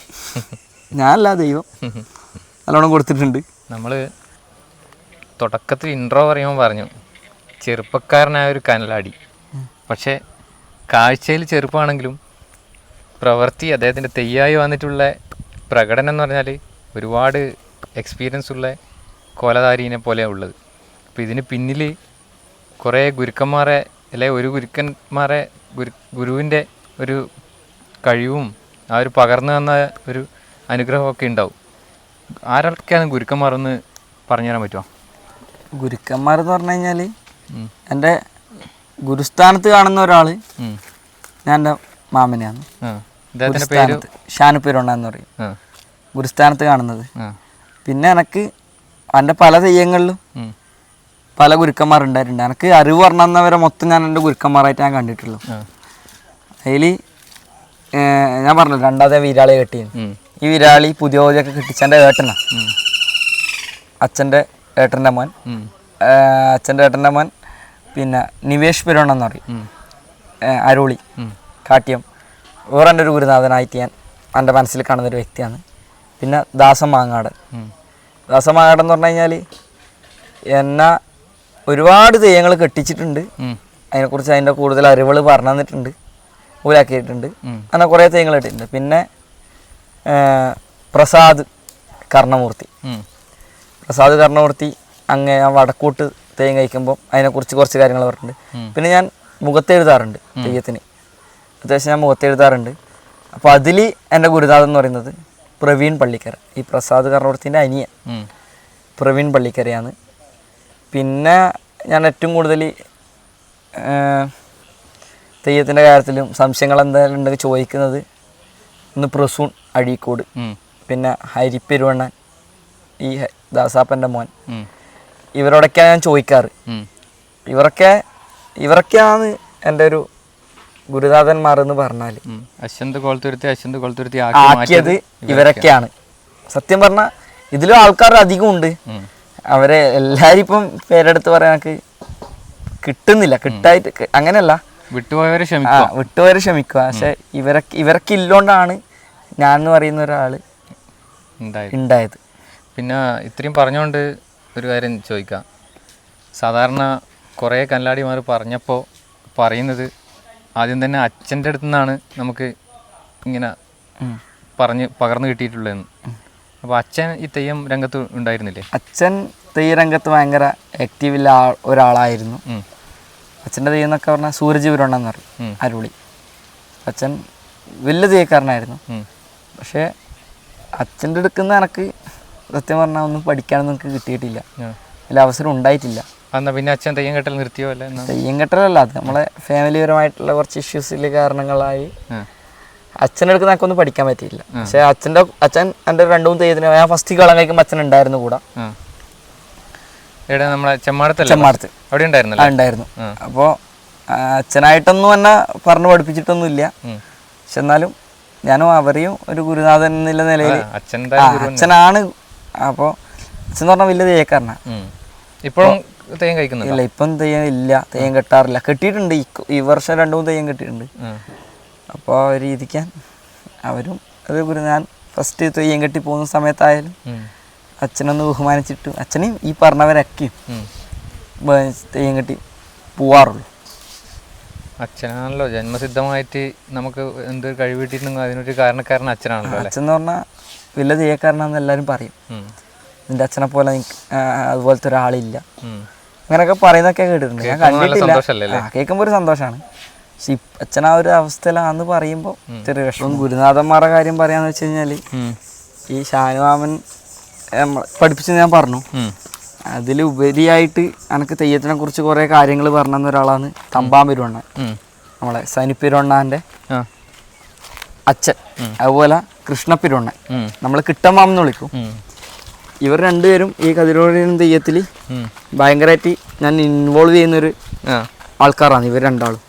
ഞാനല്ല ദൈവം. നല്ലോണം കൊടുത്തിട്ടുണ്ട്. നമ്മൾ തുടക്കത്തിൽ ഇൻട്രോ പറയുമ്പോൾ പറഞ്ഞു ചെറുപ്പക്കാരനായ ഒരു കനലാടി. പക്ഷേ കാഴ്ചയിൽ ചെറുപ്പമാണെങ്കിലും പ്രവൃത്തി അദ്ദേഹത്തിന്റെ തെയ്യായി വന്നിട്ടുള്ള പ്രകടനം എന്ന് പറഞ്ഞാൽ ഒരുപാട് എക്സ്പീരിയൻസ് ഉള്ള കോലധാരീനെ പോലെ ഉള്ളത്. അപ്പോൾ ഇതിന് പിന്നിൽ കുറേ ഗുരുക്കന്മാരെ അല്ലെ ഒരു ഗുരുക്കന്മാരെ ഗുരു ഗുരുവിന്റെ ഒരു കഴിവും ആ ഒരു പകർന്നു തന്ന ഒരു അനുഗ്രഹമൊക്കെ ഉണ്ടാവും. ആരൊക്കെയാണ് ഗുരുക്കന്മാർ ഒന്ന് പറഞ്ഞു തരാൻ പറ്റുമോ? ഗുരുക്കന്മാർ എന്ന് പറഞ്ഞു കഴിഞ്ഞാൽ എന്റെ ഗുരുസ്ഥാനത്ത് കാണുന്ന ഒരാൾ ഞാൻ എന്റെ മാമനെയാണ്. ഗുരുസ്ഥാനത്ത് ഷാനുപേരുണ്ട എന്ന് പറയും. ഗുരുസ്ഥാനത്ത് കാണുന്നത്. പിന്നെ എനക്ക് എന്റെ പല തെയ്യങ്ങളിലും. പല ഗുരുക്കന്മാരുണ്ടായിട്ടുണ്ട് എനിക്ക് അറിവ് പറഞ്ഞവരെ മൊത്തം ഞാൻ എന്റെ ഗുരുക്കന്മാരായിട്ട് ഞാൻ കണ്ടിട്ടുള്ളൂ. അതിൽ ഞാൻ പറഞ്ഞു രണ്ടാമത്തെ വീരാളി കെട്ടിയത് ഈ വിരാളി പുതിയ ഓതിയൊക്കെ കെട്ടിച്ചെന്റെ ഏട്ടനാണ് ഉം. അച്ഛന്റെ ഏട്ടന്റെ മോൻ. അച്ഛന്റെ അച്ഛന്റെ ഏട്ടന്റെ മോൻ പിന്നെ നിവേഷ് പെരുവണ്ണ എന്ന് പറയും. അരുളി. കാട്ടിയം വേറെ എന്റെ ഒരു ഗുരുനാഥനായിട്ട് ഞാൻ എന്റെ മനസ്സിൽ കാണുന്ന ഒരു വ്യക്തിയാണ്. പിന്നെ ദാസൻ മാങ്ങാടൻ ഉം. ദാസൻ മാങ്ങാടൻ എന്ന് പറഞ്ഞു കഴിഞ്ഞാൽ എന്നെ ഒരുപാട് തെയ്യങ്ങൾ കെട്ടിച്ചിട്ടുണ്ട്. അതിനെക്കുറിച്ച് അതിന്റെ കൂടുതൽ അറിവുകൾ പറഞ്ഞു തന്നിട്ടുണ്ട്. ഊരാക്കിയിട്ടുണ്ട്. അങ്ങനെ കുറേ തെയ്യങ്ങൾ ഇട്ടിട്ടുണ്ട്. പിന്നെ പ്രസാദ് കർണമൂർത്തി. പ്രസാദ് കർണമൂർത്തി അങ്ങ് ഞാൻ വടക്കോട്ട് തെയ്യം കഴിക്കുമ്പോൾ അതിനെക്കുറിച്ച് കുറച്ച് കാര്യങ്ങൾ പറഞ്ഞിട്ടുണ്ട്. പിന്നെ ഞാൻ മുഖത്തെഴുതാറുണ്ട് തെയ്യത്തിന് അത്യാവശ്യം ഞാൻ മുഖത്തെഴുതാറുണ്ട് അപ്പോൾ അതിൽ എന്റെ ഗുരുനാഥൻ എന്ന് പറയുന്നത് പ്രവീൺ പള്ളിക്കര ഈ പ്രസാദ് കർണമൂർത്തിന്റെ അനിയൻ ഉം. പ്രവീൺ പള്ളിക്കരയാണ് പിന്നെ ഞാൻ ഏറ്റവും കൂടുതൽ തെയ്യത്തിന്റെ കാര്യത്തിലും സംശയങ്ങൾ എന്തായാലും ഉണ്ടെങ്കിൽ ചോദിക്കുന്നത് ഒന്ന് പ്രസൂൺ അഴീക്കോട്. പിന്നെ ഹരിപ്പെരുവണ്ണൻ ഈ ദാസാപ്പന്റെ മോൻ. ഇവരോടൊക്കെയാണ് ഞാൻ ചോദിക്കാറ്. ഇവരൊക്കെ ഇവരൊക്കെയാണ് എന്റെ ഒരു ഗുരുനാഥന്മാർ എന്ന് പറഞ്ഞാൽ. അശ്വന്ത് കോൾത്തുരുത്തി അശ്വന്ത് കോൾത്തുരുത്തി ആക്കിയത് ഇവരൊക്കെയാണ്. സത്യം പറഞ്ഞാൽ ഇതിലും ആൾക്കാർ അധികം ഉണ്ട്. അവരെ എല്ലാവരും ഇപ്പം പേരെടുത്ത് പറയാൻ എനിക്ക് കിട്ടുന്നില്ല. കിട്ടായിട്ട് അങ്ങനെയല്ല. വിട്ടുപോയവരെ ക്ഷമിക്കുക. വിട്ടുപോയവരെ ക്ഷമിക്കുക. പക്ഷെ ഇവരൊക്കെ ഇവരൊക്കെ ഇല്ലോണ്ടാണ് ഞാൻ എന്ന് പറയുന്ന ഉണ്ടായത്. ഉണ്ടായത്. പിന്നെ ഇത്രയും പറഞ്ഞുകൊണ്ട് ഒരു കാര്യം ചോദിക്കാം. സാധാരണ കുറേ കല്ലാടിമാർ പറഞ്ഞപ്പോൾ പറയുന്നത് ആദ്യം തന്നെ അച്ഛന്റെ അടുത്തു നിന്നാണ് നമുക്ക് ഇങ്ങനെ. പറഞ്ഞ് പകർന്നു കിട്ടിയിട്ടുള്ളതെന്ന് അപ്പോൾ അച്ഛൻ ഈ തെയ്യം രംഗത്ത് ഉണ്ടായിരുന്നില്ലേ അച്ഛൻ തെയ്യ രംഗത്ത് ഭയങ്കര ആക്റ്റീവില്ല ഒരാളായിരുന്നു. അച്ഛന്റെ തെയ്യം എന്നൊക്കെ പറഞ്ഞാൽ സൂരജ് വിരുണ്ടെന്ന് പറയും. അരുളി അച്ഛൻ വലിയ തെയ്യക്കാരനായിരുന്നു. പക്ഷേ അച്ഛന്റെ എടുക്കുന്ന എനിക്ക് സത്യം പറഞ്ഞാൽ ഒന്നും പഠിക്കാനൊന്നും എനിക്ക് കിട്ടിയിട്ടില്ല. അതിൽ അവസരം ഉണ്ടായിട്ടില്ല എന്നാ പിന്നെ അച്ഛൻ തെയ്യം കെട്ടൽ നിർത്തിയോ അല്ല എന്നാ തെയ്യം കെട്ടലല്ല അത് നമ്മളെ ഫാമിലിപരമായിട്ടുള്ള കുറച്ച് ഇഷ്യൂസിൽ കാരണങ്ങളായി. അച്ഛന്റെ അടുത്ത് എനിക്ക് ഒന്നും പഠിക്കാൻ പറ്റിയില്ല. പക്ഷേ അച്ഛന്റെ അച്ഛൻ എന്റെ രണ്ടും മൂന്ന് തെയ്യത്തിന് ഞാൻ ഫസ്റ്റ് കളം കഴിക്കുമ്പോൾ അച്ഛൻ ഉണ്ടായിരുന്നു കൂടെ. നമ്മളെ ചെമ്മാടത്ത്. അവിടെ ഉണ്ടായിരുന്നു. അപ്പോൾ അച്ഛനായിട്ടൊന്നും എന്നെ പറഞ്ഞു പഠിപ്പിച്ചിട്ടൊന്നുമില്ല. ഇല്ല പക്ഷെ എന്നാലും ഞാനും അവരെയും ഒരു ഗുരുനാഥൻ എന്നുള്ള നിലയിൽ അച്ഛനാണ്. അപ്പോൾ അച്ഛൻ പറഞ്ഞാൽ വലിയ തെയ്യക്കാരനാണ് ഇപ്പോഴും തെയ്യം കഴിക്കുന്നത് ഇല്ല ഇപ്പം തെയ്യം ഇല്ല തെയ്യം കെട്ടാറില്ല. കെട്ടിയിട്ടുണ്ട് ഈ വർഷം രണ്ടു മൂന്ന് തെയ്യം കെട്ടിയിട്ടുണ്ട്. ആ. അപ്പോൾ അവർ ഇരിക്കാൻ അവരും. ഒരു ഗുരു ഞാൻ ഫസ്റ്റ് തെയ്യം കെട്ടി പോകുന്ന സമയത്തായാലും. അച്ഛനൊന്ന് ബഹുമാനിച്ചിട്ട് അച്ഛനെയും ഈ പറഞ്ഞവരൊക്കെയും തെയ്യം കെട്ടി പോവാറുള്ളൂ. അച്ഛനാണല്ലോ ജന്മസിദ്ധമായിട്ട് നമുക്ക് എന്തൊരു കഴിവ് അതിനൊരു കാരണക്കാരൻ അച്ഛനാണല്ലോ അച്ഛൻ എന്ന് പറഞ്ഞാൽ വലിയ തെയ്യക്കാരനാണെന്ന് എല്ലാവരും പറയും. നിന്റെ അച്ഛനെ പോലെ ആ, അതുപോലത്തെ ഒരാളില്ല. അങ്ങനെയൊക്കെ പറയുന്നൊക്കെ കേട്ടിട്ടുണ്ട്. ഞാൻ കണ്ടിട്ടില്ല. കേൾക്കുമ്പോൾ ഒരു സന്തോഷമാണ്. പക്ഷെ അച്ഛൻ ആ ഒരു അവസ്ഥയിലാന്ന് പറയുമ്പോൾ ചെറിയ വിഷമം. ഗുരുനാഥന്മാരുടെ കാര്യം പറയാന്ന് വെച്ച് കഴിഞ്ഞാൽ ഈ ഷാനുവാമൻ പഠിപ്പിച്ച് ഞാൻ പറഞ്ഞു. അതിലുപരിയായിട്ട് എനിക്ക് തെയ്യത്തിനെ കുറിച്ച് കുറെ കാര്യങ്ങൾ പറഞ്ഞ ഒരാളാണ് തമ്പാമ്പെരുവണ്ണൻ. നമ്മളെ സനിപ്പെരുവണ്ണാന്റെ ആ. അച്ഛൻ. അതുപോലെ കൃഷ്ണപ്പെരുവണ്ണൻ ഉം. നമ്മൾ കിട്ടമാമെന്ന് വിളിക്കും. ഇവർ രണ്ടുപേരും ഈ കതിരോടിയൻ തെയ്യത്തിൽ. ഭയങ്കരമായിട്ട് ഞാൻ ഇൻവോൾവ് ചെയ്യുന്നൊരു. ആൾക്കാരാണ് ഇവർ രണ്ടാളും.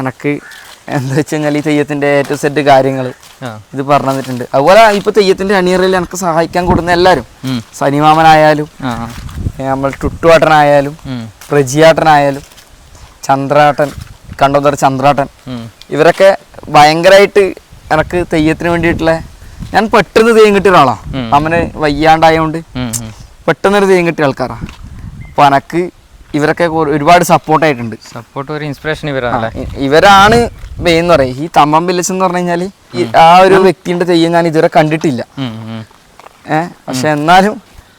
എനക്ക് എന്താ വെച്ച് കഴിഞ്ഞാൽ ഈ തെയ്യത്തിന്റെ എ ടു സെറ്റ് കാര്യങ്ങൾ ഇത് പറഞ്ഞു തന്നിട്ടുണ്ട് അതുപോലെ ഇപ്പൊ തെയ്യത്തിന്റെ അണിയറയിൽ എനിക്ക് സഹായിക്കാൻ കൊടുക്കുന്ന എല്ലാവരും. സനിമാമനായാലും നമ്മൾ ടുട്ടുവാട്ടനായാലും. പ്രജിയാട്ടനായാലും ചന്ദ്രാട്ടൻ കണ്ടോന്നൊരു ചന്ദ്രാട്ടൻ. ഇവരൊക്കെ ഭയങ്കരമായിട്ട് എനക്ക് തെയ്യത്തിന് വേണ്ടിയിട്ടുള്ള ഞാൻ പെട്ടെന്ന് തെയ്യം കിട്ടിയ ഒരാളാ അമ്മനെ. ഉം. പെട്ടെന്നൊരു തെയ്യം കിട്ടിയ ആൾക്കാരാ അപ്പൊ എനക്ക് ഇവരൊക്കെ ഒരുപാട് സപ്പോർട്ട് ആയിട്ടുണ്ട് സപ്പോർട്ട് ഒരു ഇൻസ്പിറേഷൻ ഇവരാണ് ഇവരാണ് മെയിൻ എന്ന് ഈ തമ്മം വില്ലസ് എന്ന് പറഞ്ഞു കഴിഞ്ഞാൽ ആ ഒരു വ്യക്തിയുടെ തെയ്യം ഞാൻ ഇതുവരെ കണ്ടിട്ടില്ല. ഏഹ് പക്ഷെ എന്നാലും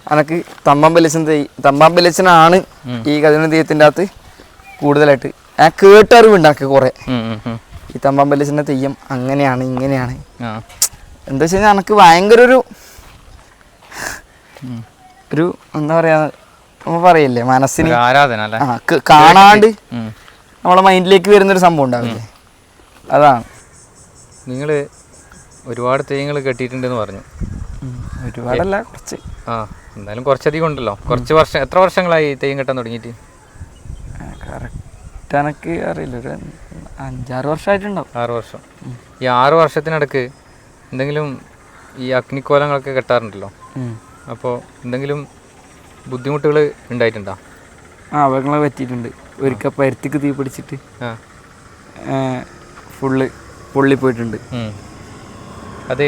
അനക്ക് തമ്പാമ്പലിച്ചൻ തെയ് തമ്പാമ്പലിച്ചനാണ് ഉം. ഈ കഥന തെയ്യത്തിന്റെ അകത്ത് കൂടുതലായിട്ട് ഞാൻ കേട്ടറിവുണ്ട് എനിക്ക് കുറേ തമ്പം ഉം, ഉം. ഈ തെയ്യം അങ്ങനെയാണ് ഇങ്ങനെയാണ് എന്താ വെച്ച് കഴിഞ്ഞാൽ എനിക്ക് ഭയങ്കര ഒരു ഒരു എന്താ പറയാ നമ്മൾ പറയില്ലേ മനസ്സിന് ആരാധന കാണാണ്ട് നമ്മളെ മൈൻഡിലേക്ക് വരുന്നൊരു സംഭവം ഉണ്ടാവില്ലേ? അതാണ്. നിങ്ങൾ ഒരുപാട് തെയ്യങ്ങൾ കെട്ടിയിട്ടുണ്ടെന്ന് പറഞ്ഞു. ഒരുപാടല്ല കുറച്ച്. ആ എന്തായാലും കുറച്ചധികം ഉണ്ടല്ലോ. കുറച്ച് വർഷം എത്ര വർഷങ്ങളായി തെയ്യം കെട്ടാൻ തുടങ്ങിയിട്ട്? കറക്റ്റ് എനിക്ക് അറിയില്ല ഒരു അഞ്ചാറ് വർഷമായിട്ടുണ്ടാവും. ആറ് വർഷം. ഈ ആറ് വർഷത്തിനിടക്ക് എന്തെങ്കിലും ഈ അഗ്നിക്കോലങ്ങളൊക്കെ കെട്ടാറുണ്ടല്ലോ. അപ്പോൾ എന്തെങ്കിലും ബുദ്ധിമുട്ടുകൾ ഉണ്ടായിട്ടുണ്ടോ? ആ അപകടങ്ങൾ പറ്റിയിട്ടുണ്ട്. ഒരിക്കൽ പരുത്തിക്ക് തീ പിടിച്ചിട്ട് ഫുള്ള് പൊള്ളി പോയിട്ടുണ്ട്. ഉം. അത്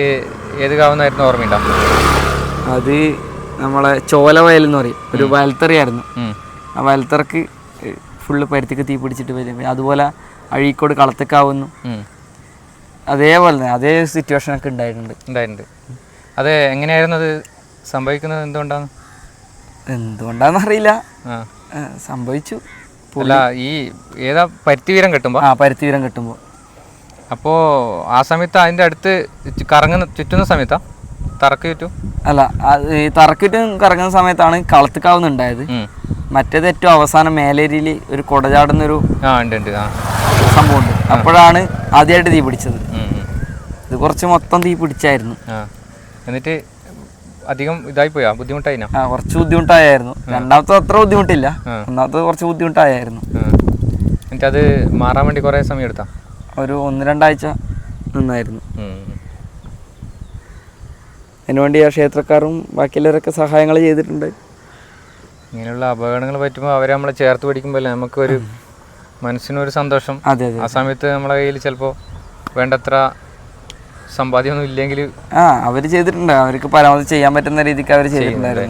ഏത് കാവുന്നായിരുന്നു ഓർമ്മയുണ്ടോ? അത് നമ്മളെ ചോല വയൽ എന്ന് പറയും. ഒരു വയൽത്തറിയായിരുന്നു ആ വയൽത്തറക്ക് ഫുള്ള് പരുത്തിക്ക് തീ പിടിച്ചിട്ട് വരും. അതുപോലെ അഴീക്കോട് കളത്തക്കാവുന്നു. അതേപോലെ തന്നെ അതേ സിറ്റുവേഷൻ ഒക്കെ ഉണ്ടായിട്ടുണ്ട്. ഉണ്ടായിട്ടുണ്ട്. അത് എങ്ങനെയായിരുന്നു അത് സംഭവിക്കുന്നത്? എന്തുകൊണ്ടാണ്? എന്തുകൊണ്ടാന്ന് അറിയില്ല. സംഭവിച്ചു. അല്ല ഈ ഏതാ പരുത്തി വീരം കെട്ടുമ്പോൾ ആ പരുത്തി വീരം അപ്പോ അപ്പോൾ ആ സമയത്ത് അതിന്റെ അടുത്ത് കറങ്ങുന്ന ചുറ്റുന്ന സമയത്താ? തറക്ക് ചുറ്റും? അല്ല ഈ തറക്കിട്ടും കറങ്ങുന്ന സമയത്താണ് കളത്തക്കാവുന്ന ഉണ്ടായത്. മറ്റേത് ഏറ്റവും അവസാനം മേലേരിയിൽ ഒരു കൊടചാടുന്നൊരു സംഭവമുണ്ട്. അപ്പോഴാണ് ആദ്യമായിട്ട് തീ പിടിച്ചത് കുറച്ച് മൊത്തം തീ പിടിച്ചായിരുന്നു. എന്നിട്ട് അധികം ഇതായി പോയാ ബുദ്ധിമുട്ടായി ആ കുറച്ച് ബുദ്ധിമുട്ടായിരുന്നു രണ്ടാമത്തെ അത്ര ബുദ്ധിമുട്ടില്ല. ഒന്നാമത്തെ കുറച്ച് ബുദ്ധിമുട്ടായിരുന്നു. എന്നിട്ട് അത് മാറാൻ വേണ്ടി കുറേ സമയം എടുത്താ ഒരു ഒന്ന് രണ്ടാഴ്ച നന്നായിരുന്നു. അതിനുവേണ്ടി ആ ക്ഷേത്രക്കാരും ബാക്കിയുള്ളവരൊക്കെ സഹായങ്ങൾ ചെയ്തിട്ടുണ്ട്. ഇങ്ങനെയുള്ള അപകടങ്ങൾ പറ്റുമ്പോൾ അവരെ നമ്മളെ ചേർത്ത് പിടിക്കുമ്പോൾ നമുക്കൊരു മനസ്സിനൊരു സന്തോഷം. ആ സമയത്ത് നമ്മളെ കയ്യിൽ ചിലപ്പോൾ വേണ്ടത്ര സമ്പാദ്യമൊന്നും ഇല്ലെങ്കിൽ ആ അവർ ചെയ്തിട്ടുണ്ട്. അവർക്ക് പരമാവധി ചെയ്യാൻ പറ്റുന്ന രീതിക്ക് അവർ ചെയ്തിട്ടുണ്ടായിരുന്നു.